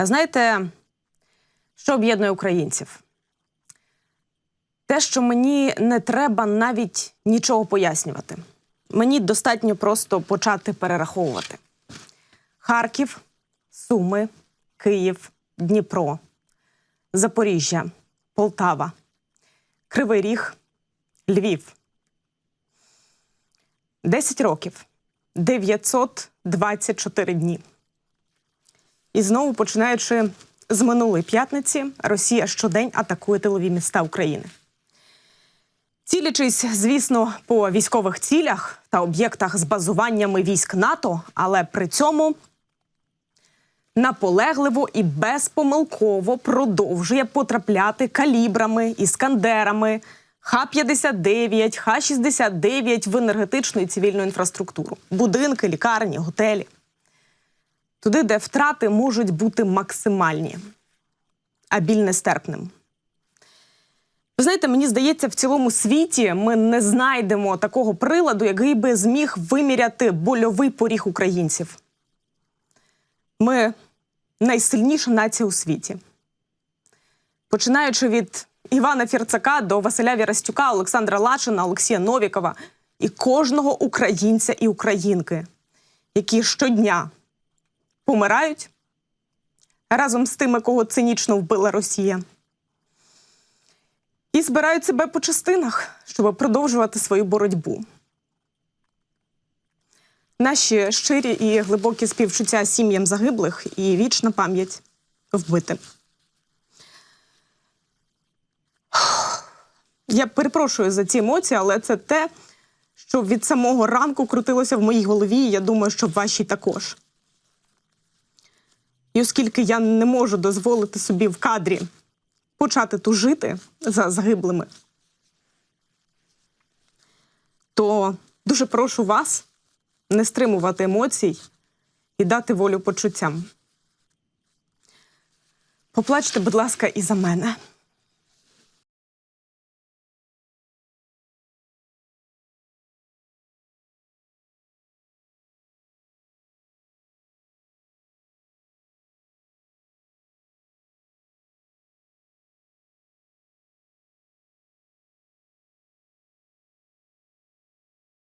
Знаєте, що об'єднує українців? Те, що мені не треба навіть нічого пояснювати. Мені достатньо просто почати перераховувати: Харків, Суми, Київ, Дніпро, Запоріжжя, Полтава, Кривий Ріг, Львів. 10 років, 924 дні. І знову починаючи з минулої п'ятниці, Росія щодень атакує тилові міста України. Цілячись, звісно, по військових цілях та об'єктах з базуваннями військ НАТО, але при цьому наполегливо і безпомилково продовжує потрапляти калібрами, іскандерами, Х-59, Х-69 в енергетичну і цивільну інфраструктуру, будинки, лікарні, готелі. Туди, де втрати можуть бути максимальні, а біль нестерпним. Ви знаєте, мені здається, в цілому світі ми не знайдемо такого приладу, який би зміг виміряти больовий поріг українців. Ми найсильніша нація у світі. Починаючи від Івана Фірцака до Василя Вірастюка, Олександра Лачина, Олексія Новікова і кожного українця і українки, які щодня помирають разом з тими, кого цинічно вбила Росія і збирають себе по частинах, щоб продовжувати свою боротьбу. Наші щирі і глибокі співчуття сім'ям загиблих і вічна пам'ять вбитим. Я перепрошую за ці емоції, але це те, що від самого ранку крутилося в моїй голові, і я думаю, що в вашій також. І оскільки я не можу дозволити собі в кадрі почати тужити за загиблими, то дуже прошу вас не стримувати емоцій і дати волю почуттям. Поплачте, будь ласка, і за мене.